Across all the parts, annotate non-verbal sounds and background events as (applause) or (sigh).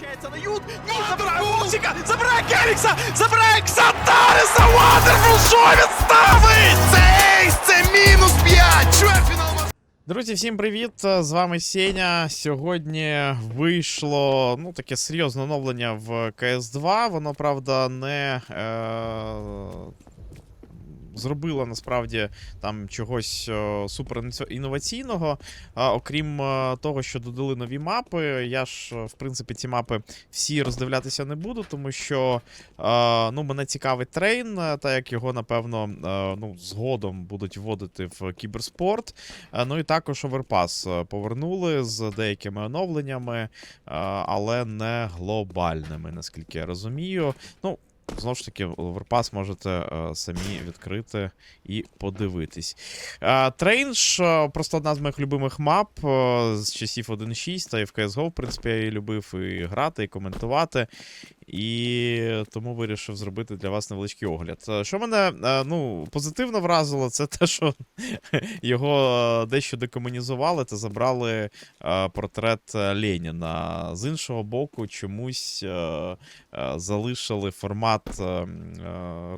Переміщається на ют. Ні, забирає Вовсіка! Забирає Келікса! Забирає Ксантареса! Вандерфул! Що ставить? Це ейс, це мінус 5! Чвертьфінал Друзі, всім привіт! З вами Сеня. Сьогодні вийшло ну, таке серйозне оновлення в CS2. Воно, правда, не е- зробило насправді там чогось е, супер інноваційного. Окрім е, того, що додали нові мапи. Я ж, е, в принципі, ці мапи всі роздивлятися не буду, тому що ну, мене цікавить трейн, е, та як його, напевно, ну, згодом будуть вводити в кіберспорт. Ну і також оверпас повернули з деякими оновленнями, але не глобальними, наскільки я розумію. Ну, знову ж таки, оверпас можете е, самі відкрити і подивитись. Трейндж е, просто одна з моїх любимих мап е, з часів 1.6, та і в CSGO, в принципі, я її любив і грати, і коментувати. І тому вирішив зробити для вас невеличкий огляд. Е, Що мене е, ну, позитивно вразило, це те, що (laughs) його е, дещо декомунізували та забрали портрет Леніна. З іншого боку, чомусь залишили формат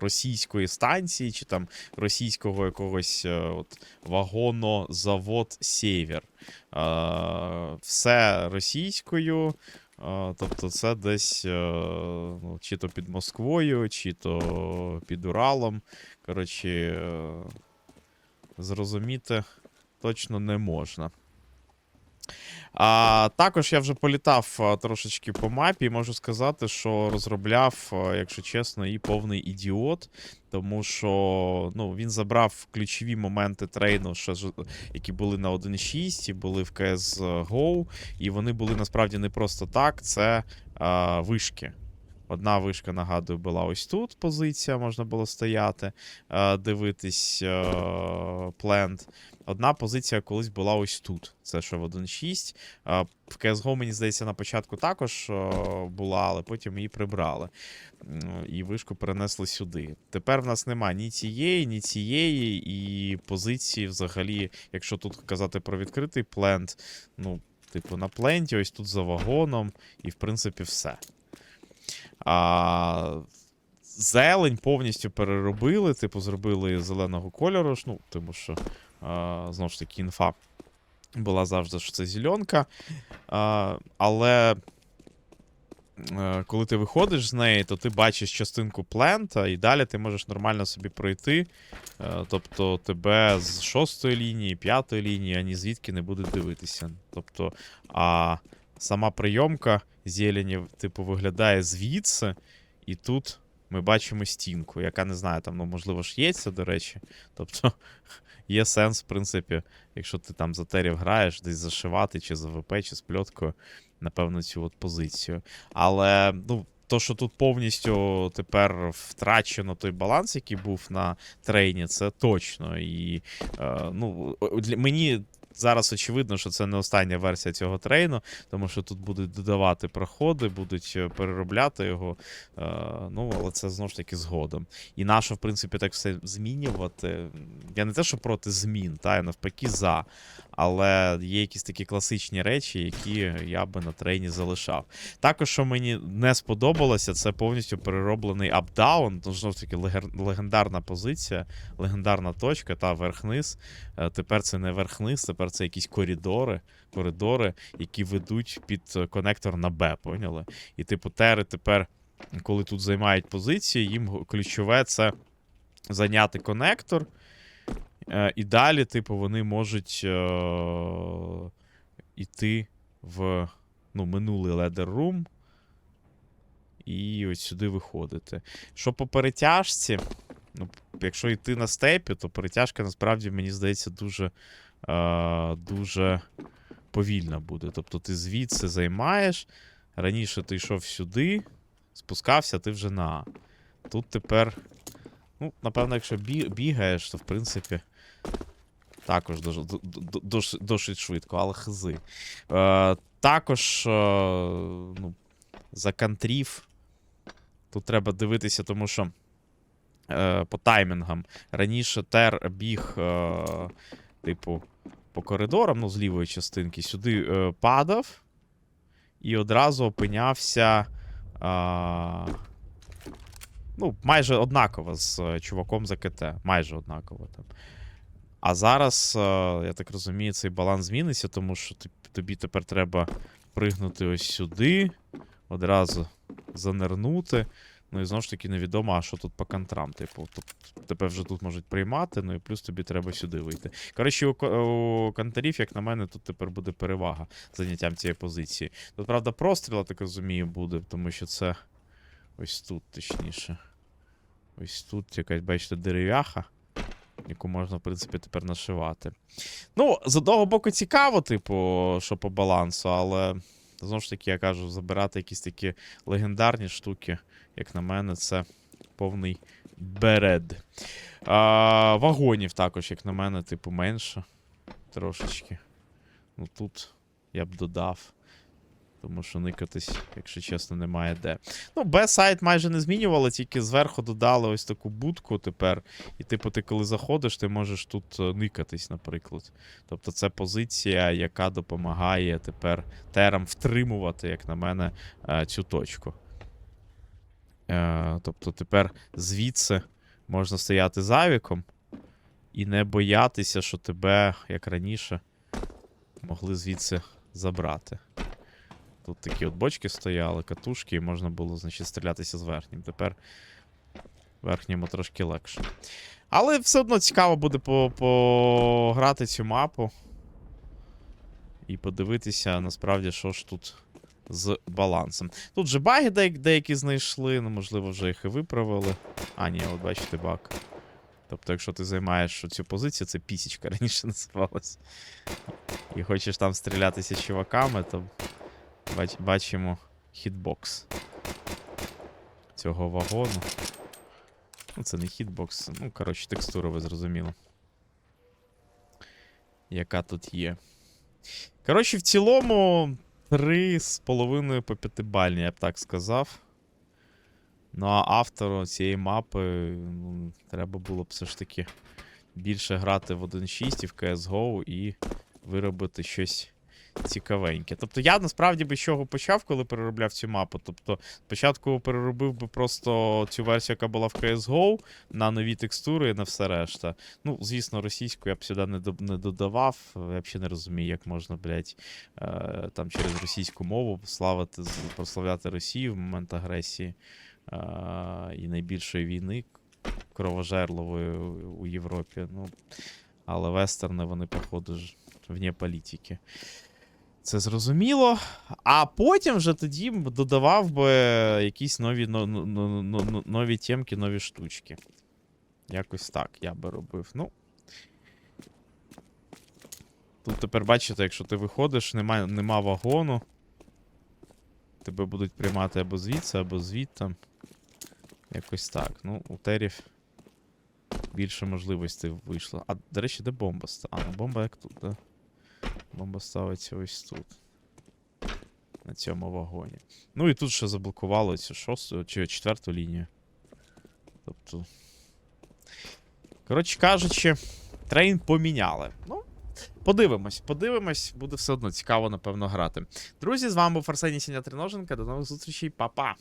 російської станції чи там російського якогось от, вагонозавод Сєвєр. Все російською. Тобто це десь е, ну, чи то під Москвою, чи то під Уралом. Коротше, е, зрозуміти точно не можна. А, також я вже політав трошечки по мапі, і можу сказати, що розробляв, якщо чесно, і повний ідіот. Тому що ну, він забрав ключові моменти трейну, що, які були на 1.6 і були в CSGO, і вони були насправді не просто так, це а, вишки. Одна вишка, нагадую, була ось тут. Позиція, можна було стояти, е, дивитись е, плент. Одна позиція колись була ось тут. Це що в 1.6. Е, В CSGO, мені здається, на початку також була, але потім її прибрали. І вишку перенесли сюди. Тепер в нас нема ні цієї, ні цієї, і позиції взагалі, якщо тут казати про відкритий плент, ну, типу, на пленті, ось тут за вагоном, і в принципі все. А, зелень повністю переробили, типу, зробили зеленого кольору, ну, тому що, а, знову ж таки, інфа була завжди, що це зеленка. А, але е, коли ти виходиш з неї, то ти бачиш частинку плента, і далі ти можеш нормально собі пройти. Е, тобто тебе з шостої лінії, п'ятої лінії, ані звідки не будуть дивитися. Тобто, а сама прийомка зелені, типу, виглядає звідси, і тут ми бачимо стінку, яка не знаю, там, ну, можливо, ж є це, до речі. Тобто, (laughs) є сенс, в принципі, якщо ти там за терів граєш, десь зашивати, чи за ВП, чи з пльоткою, напевно, цю от позицію. Але, ну. То, що тут повністю тепер втрачено той баланс, який був на трейні, це точно. І е, ну, для мені зараз очевидно, що це не остання версія цього трейну, тому що тут будуть додавати проходи, будуть е, переробляти його. Е, ну, але це знову ж таки згодом. І нащо, в принципі, так все змінювати. Я не те, що проти змін, та я навпаки за. Але є якісь такі класичні речі, які я би на трейні залишав. Також, що мені не сподобалося, це повністю перероблений апдаун. Ну, знову ж таки, легендарна позиція, легендарна точка, та верх-низ. Е, Тепер це не верх-низ, тепер це якісь коридори, коридори, які ведуть під е, конектор на Б, поняли? І типу тери тепер, коли тут займають позиції, їм ключове це зайняти конектор. Е, І далі, типу, вони можуть е- іти в ну, минулий Leather Room. І ось сюди виходити. Що по перетяжці, ну, якщо йти на степі, то перетяжка насправді, мені здається, дуже, е- дуже повільна буде. Тобто ти звідси займаєш. Раніше ти йшов сюди, спускався, ти вже на Тут тепер. Ну, напевно, якщо бі- бігаєш, то в принципі. Також дуже, д- д- досить, досить швидко, але хзи. Е, також е, ну, за кантрів. Тут треба дивитися, тому що е, по таймінгам. Раніше тер біг, е, типу, по коридорам, ну, з лівої частинки, сюди е, падав. і одразу опинявся. А, ну, майже однаково з е, чуваком за КТ. Майже однаково там. А зараз, е, я так розумію, цей баланс зміниться, тому що тобі тепер треба пригнути ось сюди, одразу занирнути. Ну і знову ж таки невідомо, а що тут по контрам. Типу, тебе вже тут можуть приймати, ну і плюс тобі треба сюди вийти. Коротше, у, у кантарів, як на мене, тут тепер буде перевага заняттям цієї позиції. Тут, правда, простріл, так розумію, буде, тому що це ось тут, точніше. Ось тут якась, бачите, дерев'яха, яку можна, в принципі, тепер нашивати. Ну, з одного боку, цікаво, типу, що по балансу, але знову ж таки, я кажу, забирати якісь такі легендарні штуки, як на мене, це повний беред. А, вагонів також, як на мене, типу, менше. Трошечки. Ну тут я б додав. Тому що никатись, якщо чесно, немає де. Ну, Б-сайт майже не змінювали, тільки зверху додали ось таку будку тепер. І, типу, ти коли заходиш, ти можеш тут е, никатись, наприклад. Тобто це позиція, яка допомагає тепер терам втримувати, як на мене, е, цю точку. Е, Тобто тепер звідси можна стояти завіком і не боятися, що тебе, як раніше, могли звідси забрати. Тут такі от бочки стояли, катушки, і можна було, значить, стрілятися з верхнім. Тепер верхньому трошки легше. Але все одно цікаво буде пограти цю мапу. І подивитися, насправді, що ж тут з балансом. Тут же баги деякі, знайшли, ну, можливо, вже їх і виправили. А, ні, от бачите, баг. Тобто, якщо ти займаєш цю позицію, це пісічка (laughs) раніше називалась. І хочеш там стрілятися з чуваками, то бач, бачимо хітбокс цього вагону. Ну, це не хітбокс, ну, коротше, текстура, ви зрозуміли. Яка тут є. Коротше, в цілому, 3,5 по 5 бальні, я б так сказав. Ну, а автору цієї мапи ну, треба було б все ж таки більше грати в 1.6 і в CSGO і виробити щось цікавеньке. Тобто я насправді би з чого почав, коли переробляв цю мапу. Тобто, спочатку переробив би просто цю версію, яка була в CSGO, на нові текстури і на все решта. Ну, звісно, російську я б сюди не, не додавав. Я взагалі не розумію, як можна, блядь, е, там через російську мову славити, прославляти Росію в момент агресії е, і найбільшої війни кровожерливої у- у Європі. Ну, але вестерни, вони, походу, ж вне політики. Це зрозуміло. А потім вже тоді додавав би якісь нові, но, но, но, но- но- нові темки, нові штучки. Якось так я би робив. Ну. Тут тепер бачите, якщо ти виходиш, нема, нема вагону. Тебе будуть приймати або звідси, або звідти. Якось так. Ну, у терів більше можливостей вийшло. А, до речі, де бомба? А, бомба як тут, да? Бомба ставиться ось тут. На цьому вагоні. Ну і тут ще заблокували цю шосту чи четверту лінію. Тобто. Коротше кажучи, трейн поміняли. Ну, подивимось, подивимось, буде все одно цікаво, напевно, грати. Друзі, з вами був Арсеній Сіня Триноженка. До нових зустрічей, па-па!